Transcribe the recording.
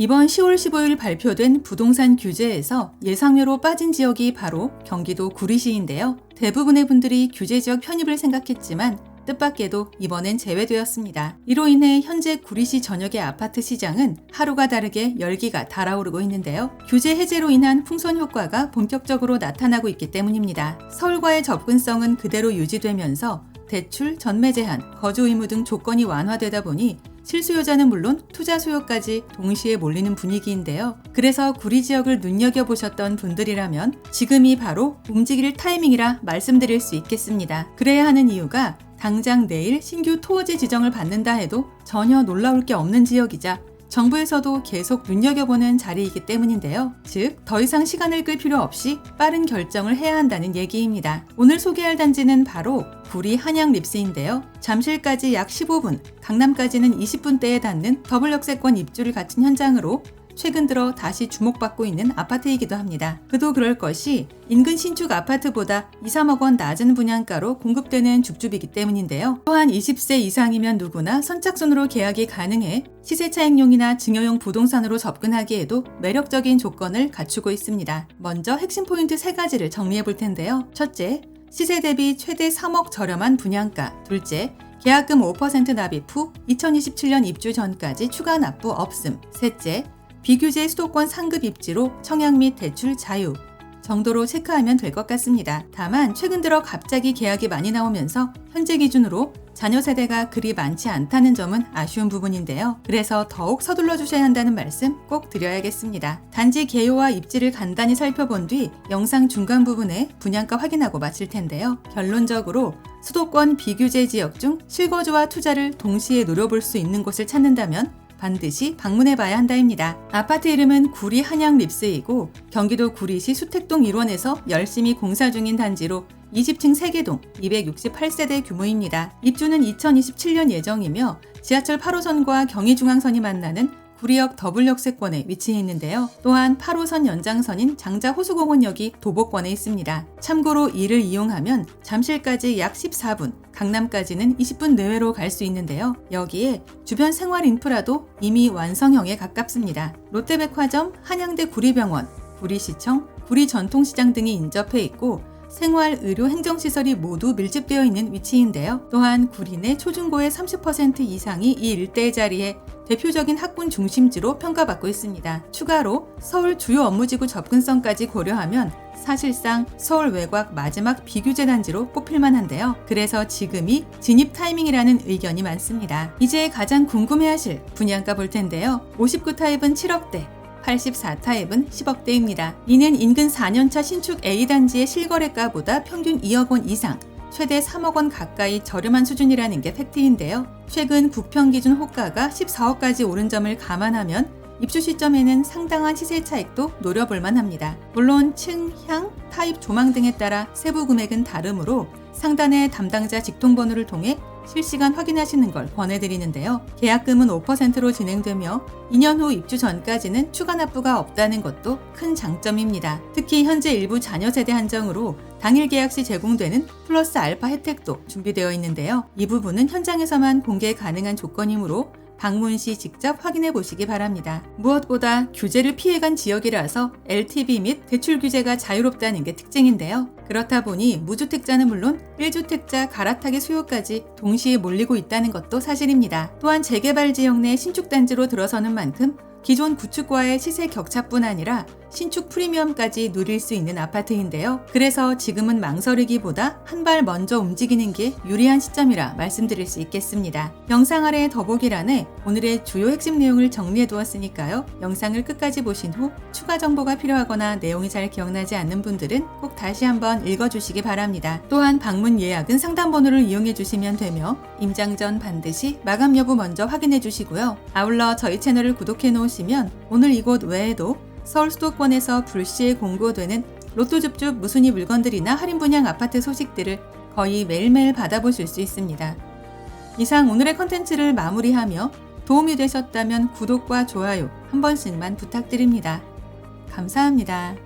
이번 10월 15일 발표된 부동산 규제에서 예상외로 빠진 지역이 바로 경기도 구리시인데요. 대부분의 분들이 규제 지역 편입을 생각했지만 뜻밖에도 이번엔 제외되었습니다. 이로 인해 현재 구리시 전역의 아파트 시장은 하루가 다르게 열기가 달아오르고 있는데요. 규제 해제로 인한 풍선 효과가 본격적으로 나타나고 있기 때문입니다. 서울과의 접근성은 그대로 유지되면서 대출, 전매 제한, 거주 의무 등 조건이 완화되다 보니 실수요자는 물론 투자 수요까지 동시에 몰리는 분위기인데요. 그래서 구리 지역을 눈여겨보셨던 분들이라면 지금이 바로 움직일 타이밍이라 말씀드릴 수 있겠습니다. 그래야 하는 이유가 당장 내일 신규 토어제 지정을 받는다 해도 전혀 놀라울 게 없는 지역이자 정부에서도 계속 눈여겨보는 자리이기 때문인데요. 즉, 더 이상 시간을 끌 필요 없이 빠른 결정을 해야 한다는 얘기입니다. 오늘 소개할 단지는 바로 구리 한양 립스인데요. 잠실까지 약 15분, 강남까지는 20분대에 닿는 더블 역세권 입주를 갖춘 현장으로 최근 들어 다시 주목받고 있는 아파트이기도 합니다. 그도 그럴 것이 인근 신축 아파트보다 2, 3억 원 낮은 분양가로 공급되는 줍줍이기 때문인데요. 또한 20세 이상이면 누구나 선착순으로 계약이 가능해 시세 차익용이나 증여용 부동산으로 접근하기에도 매력적인 조건을 갖추고 있습니다. 먼저 핵심 포인트 3가지를 정리해 볼 텐데요. 첫째, 시세 대비 최대 3억 저렴한 분양가. 둘째, 계약금 5% 납입 후 2027년 입주 전까지 추가 납부 없음. 셋째, 비규제 수도권 상급 입지로 청약 및 대출 자유 정도로 체크하면 될 것 같습니다. 다만 최근 들어 갑자기 계약이 많이 나오면서 현재 기준으로 자녀 세대가 그리 많지 않다는 점은 아쉬운 부분인데요. 그래서 더욱 서둘러 주셔야 한다는 말씀 꼭 드려야겠습니다. 단지 개요와 입지를 간단히 살펴본 뒤 영상 중간 부분에 분양가 확인하고 마칠 텐데요. 결론적으로 수도권 비규제 지역 중 실거주와 투자를 동시에 노려볼 수 있는 곳을 찾는다면 반드시 방문해 봐야 한다입니다. 아파트 이름은 구리 한양 립스이고 경기도 구리시 수택동 1원에서 열심히 공사 중인 단지로 20층 3개동 268세대 규모입니다. 입주는 2027년 예정이며 지하철 8호선과 경의중앙선이 만나는 구리역 더블역세권에 위치해 있는데요. 또한 8호선 연장선인 장자 호수공원역이 도보권에 있습니다. 참고로 이를 이용하면 잠실까지 약 14분, 강남까지는 20분 내외로 갈 수 있는데요. 여기에 주변 생활 인프라도 이미 완성형에 가깝습니다. 롯데백화점, 한양대 구리병원, 구리시청, 구리전통시장 등이 인접해 있고 생활, 의료, 행정시설이 모두 밀집되어 있는 위치인데요. 또한 구리 내 초중고의 30% 이상이 이 일대에 자리해 대표적인 학군 중심지로 평가받고 있습니다. 추가로 서울 주요 업무지구 접근성까지 고려하면 사실상 서울 외곽 마지막 비규제 단지로 뽑힐 만 한데요. 그래서 지금이 진입 타이밍이라는 의견이 많습니다. 이제 가장 궁금해하실 분양가 볼 텐데요. 59 타입은 7억대, 84타입은 10억대입니다. 이는 인근 4년차 신축 A단지의 실거래가보다 평균 2억 원 이상, 최대 3억 원 가까이 저렴한 수준이라는 게 팩트인데요. 최근 국평 기준 호가가 14억까지 오른 점을 감안하면 입주 시점에는 상당한 시세 차익도 노려볼 만 합니다. 물론 층, 향, 타입, 조망 등에 따라 세부 금액은 다르므로 상단의 담당자 직통번호를 통해 실시간 확인하시는 걸 권해드리는데요. 계약금은 5%로 진행되며 2년 후 입주 전까지는 추가 납부가 없다는 것도 큰 장점입니다. 특히 현재 일부 자녀 세대 한정으로 당일 계약 시 제공되는 플러스 알파 혜택도 준비되어 있는데요. 이 부분은 현장에서만 공개 가능한 조건이므로 방문 시 직접 확인해 보시기 바랍니다. 무엇보다 규제를 피해간 지역이라서 LTV 및 대출 규제가 자유롭다는 게 특징인데요. 그렇다 보니 무주택자는 물론 1주택자 갈아타기 수요까지 동시에 몰리고 있다는 것도 사실입니다. 또한 재개발 지역 내 신축단지로 들어서는 만큼 기존 구축과의 시세 격차뿐 아니라 신축 프리미엄까지 누릴 수 있는 아파트인데요. 그래서 지금은 망설이기보다 한 발 먼저 움직이는 게 유리한 시점이라 말씀드릴 수 있겠습니다. 영상 아래 더보기란에 오늘의 주요 핵심 내용을 정리해 두었으니까요. 영상을 끝까지 보신 후 추가 정보가 필요하거나 내용이 잘 기억나지 않는 분들은 꼭 다시 한번 읽어 주시기 바랍니다. 또한 방문 예약은 상담 번호를 이용해 주시면 되며 임장 전 반드시 마감 여부 먼저 확인해 주시고요. 아울러 저희 채널을 구독해 놓으시면 오늘 이곳 외에도 서울 수도권에서 불시에 공고되는 로또 줍줍 무순위 물건들이나 할인 분양 아파트 소식들을 거의 매일매일 받아보실 수 있습니다. 이상 오늘의 컨텐츠를 마무리하며 도움이 되셨다면 구독과 좋아요 한 번씩만 부탁드립니다. 감사합니다.